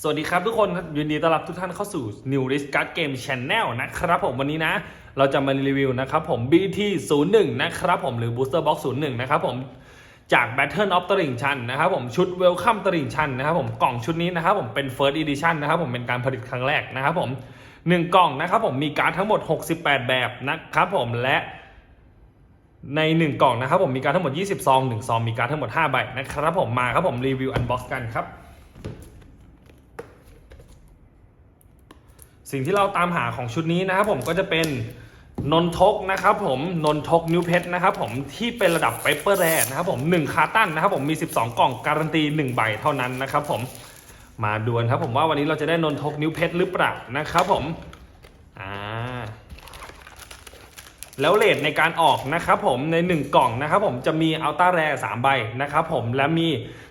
สวัสดีครับทุกคนยินดีต้อนรับทุกท่านเข้าสู่ New Risk Card Game Channel นะครับผมวันนี้นะ เราจะมารีวิวนะครับผม BT 0 1นะครับผมหรือ Booster Box 0 1นะครับผมจาก Battle of ตลิ่งชันนะครับผมชุด Welcome ตลิ่งชันนะครับผมกล่องชุดนี้นะครับผมเป็น First Edition นะครับผมเป็นการผลิตครั้งแรกนะครับผมหนึ่งกล่องนะครับผมมีการ์ดทั้งหมด 68 แบบนะครับผมและใน 1 กล่องนะครับผมมีการดทั้งหมด20ซอง1ซองมีการดทั้งหมด5ใบนะครับผมมาครับผมรีวิวอันบ็อกซ์กันครับ สิ่งที่เราตามหาของชุดนี้นะครับผมก็จะเป็นนนทกนะครับผมนนทกนิวเพชรนะครับผมที่เป็นระดับเปเปอร์แรนะครับผม1คาตันนะครับผมมี 12 กล่องการันตี 1 ใบเท่านั้นนะครับผมมาดวลครับผมว่าวันนี้เราจะได้นนทกนิวเพชรหรือเปล่านะครับผมอ่าแล้วเลทในการออกนะครับผมใน 1 กล่องนะครับผมจะมีอัลต้าแรสามใบนะครับผมและมี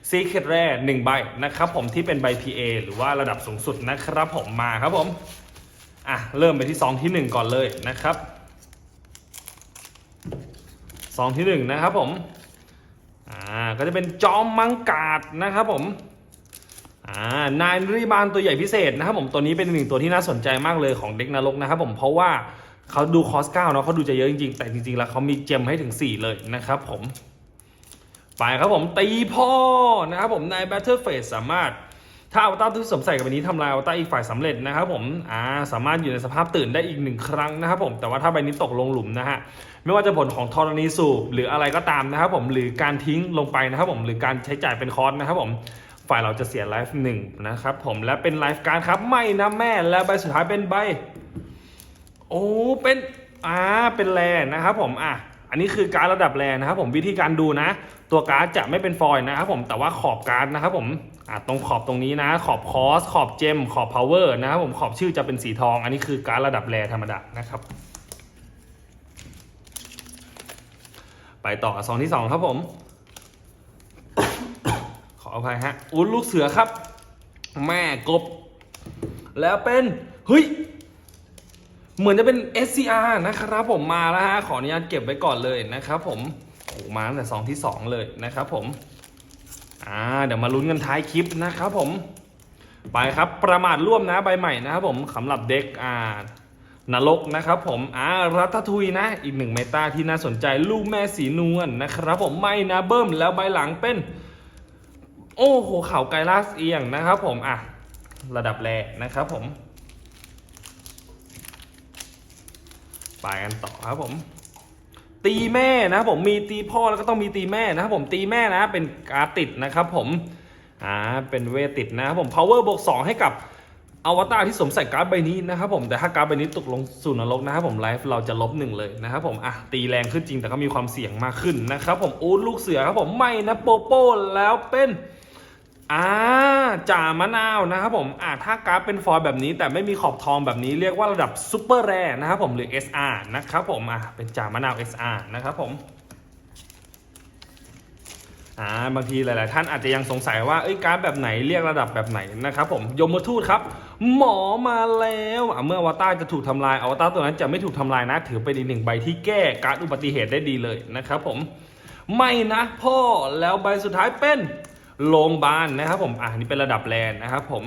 ซีเค t แรหนึ่งใบนะครับผมที่เป็นใบ PA หรือว่าระดับสูงสุดนะครับผมมาครับผม อะเริ่มไปที่ซองที่ 1 ก่อนเลยนะครับซองที่1นะครับผมอ่าก็จะเป็นจอมมังกาดนะครับผมอ่านายรีบานตัวใหญ่พิเศษนะครับผมตัวนี้เป็นหนึ่งตัวที่น่าสนใจมากเลยของเด็กนรกนะครับผมเพราะว่าเขาดูคอสเก้าเนาะเขาดูจะเยอะจริงๆ แต่จริงๆ แล้วเขามีเจมให้ถึง 4 เลยนะครับผมไปครับผมตีพ่อนะครับผมใน Battle Phase สามารถ ถ้าอวตารที่สวมใส่กับใบนี้ทำลายอวตารอีกฝ่ายสำเร็จนะครับผมอ่าสามารถอยู่ในสภาพตื่นได้อีกหนึ่งครั้งนะครับผมแต่ว่าถ้าใบนี้ตกลงหลุมนะฮะไม่ว่าจะผลของธรณีสูบหรืออะไรก็ตามนะครับผมหรือการทิ้งลงไปนะครับผมหรือการใช้จ่ายเป็นคอร์สนะครับผมฝ่ายเราจะเสียไลฟ์หนึ่งนะครับผมและเป็นไลฟ์การ์ดครับไม่นะแม่และใบสุดท้ายเป็นใบโอ้เป็นอ่าเป็นแรนะครับผมอะ อันนี้คือการระดับแรนะครับผมวิธีการดูนะ ตัวการ์ดจะไม่เป็นฟอยล์นะครับผมแต่ว่าขอบการ์ดนะครับผมตรงขอบตรงนี้นะ ขอบคอส ขอบเจม ขอบพาวเวอร์นะครับผมขอบชื่อจะเป็นสีทอง อันนี้คือการดระดับแรธรรมดานะครับ ไปต่อกับซองที่สองครับผม ขออภัยฮะอุ้นลูกเสือครับ แม่กบ แล้วเป็นเฮ้ย เหมือนจะเป็น SCR นะครับผมมาแล้วฮะขออนุญาตเก็บไว้ก่อนเลยนะครับผมโอ้มาตั้งแต่ซองที่ 2 เลยนะครับผมอ่าเดี๋ยวมาลุ้นกันท้ายคลิปนะครับผม ไปครับประมาทร่วมนะใบใหม่นะครับผมสำหรับเด็กอ่านรกนะครับผมอ่ารัตทุยนะ อีกหนึ่งเมตาที่น่าสนใจลูกแม่สีนวลนะครับผมไม่นะเบิ้มแล้วใบหลังเป็น โอ้โหเข่าไกลาสเอียงนะครับผมอะระดับแรกนะครับผม ไปกันต่อครับผม ตีแม่นะผมมีตีพ่อแล้วก็ต้องมีตีแม่นะครับผมตีแม่นะ เป็นการติดนะครับผมอ่าเป็นเวติดนะครับผม power บวก2ให้กับอวตารที่สวมใส่การ์ดใบนี้นะครับผมแต่ถ้าการ์ดใบนี้ตกลงสู่นรกนะครับผมไลฟ์เราจะลบหนึ่งเลยนะครับผมอะตีแรงขึ้นจริงแต่ก็มีความเสี่ยงมากขึ้นนะครับผมอูดลูกเสือครับผมไม่นะโปโป้แล้วเป็น อ่าจ่ามะนาวนะครับผมอ่าถ้าการ์ดเป็นฟอยล์แบบนี้ แต่ไม่มีขอบทองแบบนี้เรียกว่าระดับซูเปอร์แรนะครับผมหรือ SR นะครับผมอะเป็นจ่ามะนาว SR นะครับผมอ่าบางทีหลาย ๆ ท่านอาจจะยังสงสัยว่าเอ้ยการดแบบไหนเรียกระดับแบบไหนนะครับผมยมทูตครับ หมอมาแล้วอะเมื่ออวตารจะถูกทำลายอวตารตัวนั้นจะไม่ถูกทำลายนะ ถือเป็นอีกหนึ่งใบที่แก้การอุบัติเหตุได้ดีเลยนะครับผมไม่นะพ่อแล้วใบสุดท้ายเป็น โรงพยาบาลนะครับผมอะนี่เป็นระดับแลนนะครับผม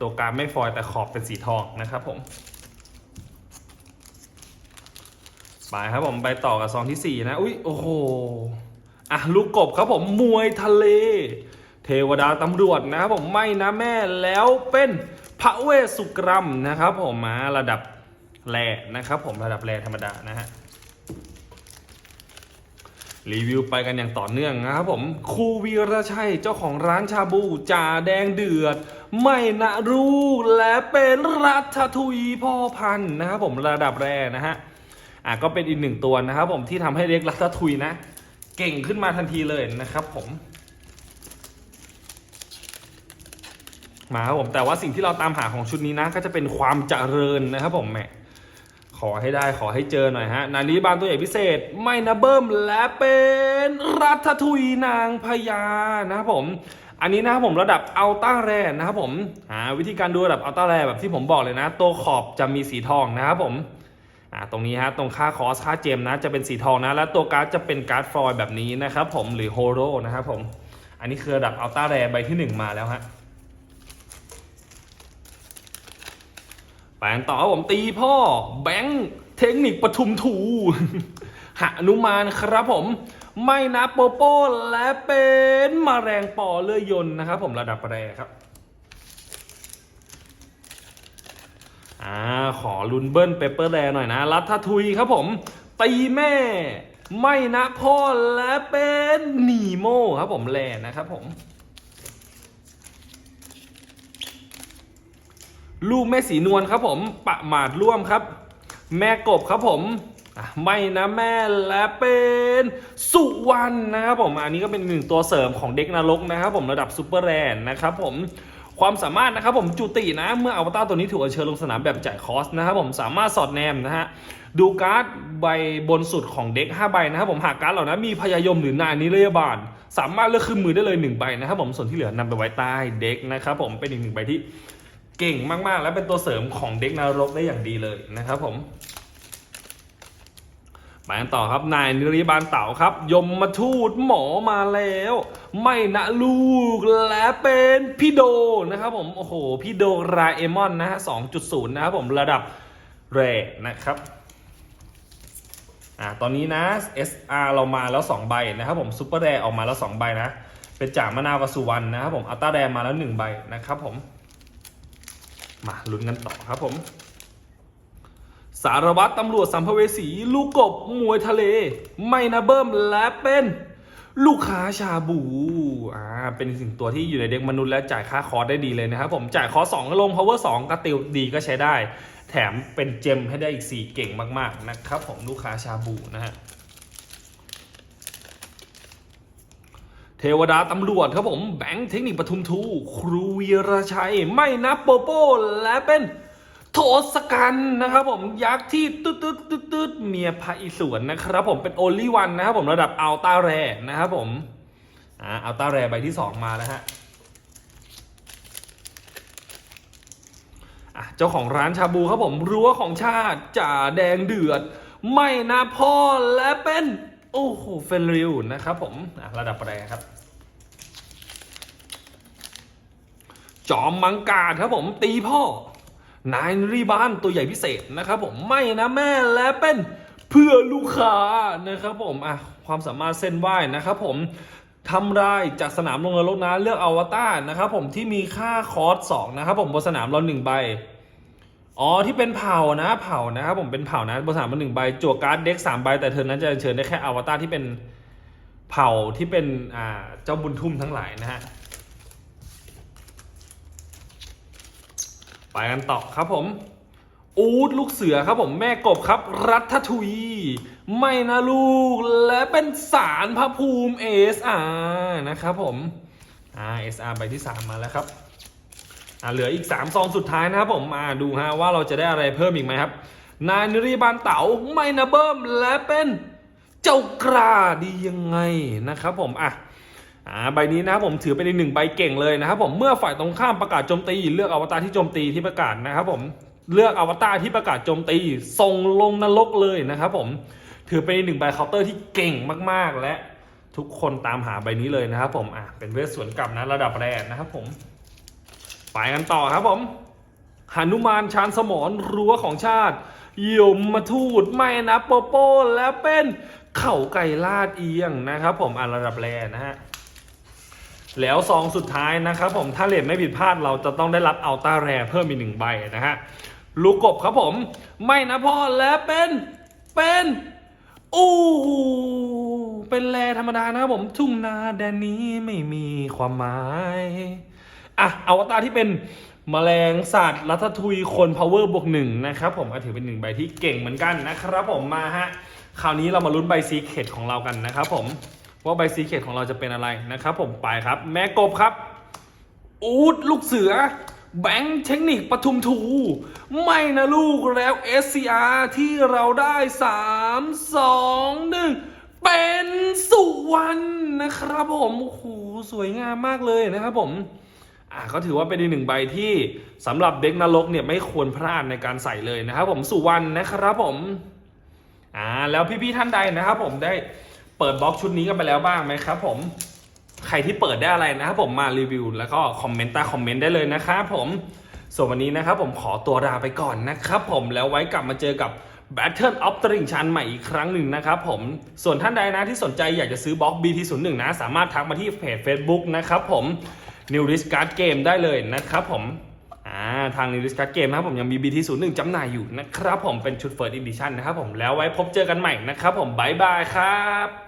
ตัวการไม่ฟอยแต่ขอบเป็นสีทองนะครับผมไปครับผมไปต่อกับซองที่สี่นะ อุ้ยโอ้โหอะลูกกบครับผมมวยทะเล เทวดาตำรวจนะครับผมไม่นะแม่แล้วเป็นพระเวสสุกรัมนะครับผมมาระดับแรนะครับผมระดับแรธรรมดานะฮะ รีวิวไปกันอย่างต่อเนื่องนะครับผมครูวีรชัยเจ้าของร้านชาบูจ่าแดงเดือด ไม่นะรู้และเป็นรัฐทุยพ่อพันธุ์นะครับผมระดับแรนะฮะอะก็เป็นอีกหนึ่งตัวนะครับผมที่ทำให้เรียกรัฐทุยนะ เก่งขึ้นมาทันทีเลยนะครับผม มาครับผมแต่ว่าสิ่งที่เราตามหาของชุดนี้นะ ก็จะเป็นความเจริญนะครับผมแหมข อให้ได้ขอให้เจอหน่อยฮะ นาลีบานตัวใหญ่พิเศษ ไม่นะเบิ้มและเป็นรัฐทุยนางพญานะครับผม อันนี้นะครับผมระดับอัลต้าแรนะครับผมอ่าวิธีการดูระดับอัลต้าแรแบบที่ผมบอกเลยนะ ตัวขอบจะมีสีทองนะครับผมอ่าตรงนี้ฮะตรงค่าคอสค่าเจมนะจะเป็นสีทองนะ และตัวการ์ดจะเป็นการ์ดฟอยล์แบบนี้นะครับผมหรือโฮโรนะครับผม อันนี้คือระดับอัลต้าแรใบที่ 1 มาแล้วฮะ ไปกันต่อครับผมตีพ่อแบงค์เทคนิคปทุมถูหนุมานครับผม ไม่นะโปโป้และเป็นมาแรงปอเลื่อยยนนะครับผมระดับแรครับอ่าขอลุนเบิ้ลเปเปอร์แรหน่อยนะ รัฐทุยครับผม ตีแม่ ไม่นะพ่อและเป็นนีโมครับผมแลนะครับผม ลูกแม่สีนวลครับผมปะหมาดร่วมครับ แม่กบครับผมไม่นะแม่และเป็นสุวรรณนะครับผมอันนี้ก็เป็นหนึ่งตัวเสริมของเด็กนรกนะครับผมระดับซูเปอร์แรนนะครับผมความสามารถนะครับผมจุตินะเมื่ออวตารตัวนี้ถูกเชิญลงสนามแบบจ่ายคอสนะครับผมสามารถสอดแนมนะฮะดูการ์ดใบบนสุดของเด็ก5ใบนะครับผมหากการ์ดเหล่านั้นมีพยายมหรือนานิรยาบาลสามารถเลือกขึ้นมือได้เลย1ใบนะครับผมส่วนที่เหลือนำไปไว้ใต้เด็กนะครับผมเป็นอีกหนึ่งใบที่ เก่งมากๆ และเป็นตัวเสริมของเด็กนรกได้อย่างดีเลยนะครับผมไปกันต่อครับนายนิริบาลเต่าครับ ยมมาทูตหมอมาแล้ว ไม่นะลูกและเป็นพี่โดนะครับผมโอ้โหพี่โดราเอมอนนะฮะ2.0นะครับผมระดับแรนะครับอ่าตอนนี้นะ SR เรามาแล้ว 2 ใบนะครับผมซุปเปอร์แรออกมาแล้ว 2 ใบนะ เป็นจ่ามะนาวกับสุวรรณนะครับผมอัลต้าแรมาแล้ว 1 ใบนะครับผม มาลุ้นกันต่อครับผม สารวัตรตำรวจสัมภเวสี ลูกกบมวยทะเล ไม่นะเบิ้มและเป็นลูกค้าชาบู อ่า เป็นสิ่งตัวที่อยู่ในเด็กมนุษย์และจ่ายค่าคอร์สได้ดีเลยนะครับผม จ่ายคอร์สสองก็ลง power 2ก็ติวดีก็ใช้ได้ แถมเป็นเจมให้ได้อีก 4 เก่งมาก ๆ นะครับผมลูกค้าชาบูนะฮะ ทวดาตำรวจครับผมแบงค์เทคนิคปทุมทูครูวีรชัย ไม่นับโปโป้และเป็นโทศกัณฐ์นะครับผมยักษ์ที่ตืดตืดตืดตืดเมียพระอิศวรนะครับผมเป็นโอลิวันนะครับผมระดับอัลต้าแรนะครับผมอ่าอัลต้าแรใบที่2มาแล้วฮะอะเจ้าของร้านชาบูครับผมรั้วของชาติจ่าแดงเดือด ไม่นะพ่อและเป็น โอ้โหเฟลริวนะครับผมอะระดับแรครับ จอมมังกรครับผมตีพ่อ นายรีบานตัวใหญ่พิเศษนะครับผมไม่นะแม่และเป็นเพื่อลูกค้านะครับผมอะความสามารถเส้นไหวนะครับผมทำรายจากสนามลงนรกนะเลือกอวตารนะครับผมที่มีค่าคอร์สสองนะครับผมบนสนามเราหนึ่งใบอ๋อที่เป็นเผ่านะเผ่านะครับผมเป็นเผ่านะบนสนามมันหนึ่งใบจั่วการ์ดเด็กสามใบแต่เธอนั้นจะเชิญได้แค่อวตารที่เป็นเผ่าที่เป็นอ่าเจ้าบุญทุ่มทั้งหลายนะฮะ ไปกันต่อครับผม อูดลูกเสือครับผมแม่กบครับ รัฐทุย ไม่นะลูกและเป็นสารพระภูมิ SR นะครับผมอ่า SR ใบที่ 3 มาแล้วครับอ่าเหลืออีก 3 ซองสุดท้ายนะครับผมมาดูฮะว่าเราจะได้อะไรเพิ่มอีกไหมครับ นายนริบาลเต๋าไม่นะเบิ้มและเป็นเจ้ากล้าดียังไงนะครับผมอะ อ่าใบนี้นะครับผมถือเป็นอีกหนึ่งใบเก่งเลยนะครับผมเมื่อฝ่ายตรงข้ามประกาศโจมตี เลือกอวตารที่โจมตีที่ประกาศนะครับผมเลือกอวตารที่ประกาศโจมตีส่งลงนรกเลยนะครับผมถือเป็นอีกหนึ่งใบเคาน์เตอร์ที่เก่งมากๆ และทุกคนตามหาใบนี้เลยนะครับผมอะเป็นเวทสวนกลับนะระดับแรกนะครับผมไปกันต่อครับผมหนุมานชานสมรรั้วของชาติยมมาทูดไม่นะโปโป้แล้วเป็นเข่าไก่ลาดเอียงนะครับผมอะระดับแรกนะฮะ แล้วซองสุดท้ายนะครับผมถ้าเลทไม่ผิดพลาดเราจะต้องได้รับอัลต้าแรเพิ่มอีกหนึ่งใบนะฮะลูกกบครับผม ไม่นะพ่อและเป็นเป็นอู้เป็นแรธรรมดานะครับผมทุ่งนาแดนนี้ไม่มีความหมายอะอวตารที่เป็นมแมลงสัตว์รัฐทุยคนพาวเวอร์บวกหนึ่งนะครับผมถือเป็นหนึ่งใบที่เก่งเหมือนกันนะครับผมมาฮะคราวนี้เรามาลุ้นใบซีเคดของเรากันนะครับผม ว่าใบซีเคดของเราจะเป็นอะไรนะครับผมไปครับ แม่กบครับ อูดลูกเสือ แบงค์เทคนิคปทุมทู ไม่นะลูกแล้ว SCR ที่เราได้ 3 2 1 เป็นสุวรรณนะครับผมโอ้โหสวยงามมากเลยนะครับผมอ่าก็ถือว่าเป็นอีกหนึ่งใบที่สำหรับเด็กนรกเนี่ยไม่ควรพลาดในการใส่เลยนะครับผมสุวรรณนะครับผมอ่าแล้วพี่ๆท่านใดนะครับผมได้ ปิดบล็อกชุดนี้กันไปแล้วบ้างไหมครับ ผมใครที่เปิดได้อะไรนะครับผมมารีวิว แล้วก็คอมเมนต์ใต้คอมเมนต์ได้เลยนะครับผมส่วนวันนี้นะครับผมขอตัวลาไปก่อนนะครับผมแล้วไว้กลับมาเจอกับ Battle of ตลิ่งชันใหม่อีกครั้งหนึ่งนะครับผมส่วนท่านใดนะที่สนใจอยากจะซื้อบล็อก BT01 นะ สามารถทักมาที่เพจ Facebook นะครับผม New Risk Card Game ได้เลยนะครับผมาทาง New Risk Card Game นะครับผมยังมี BT01 จำหน่ายอยู่นะครับผมเป็นชุด First Edition นะครับผมแล้วไว้พบเจอกันใหม่นะครับผมบ๊ายบายครับ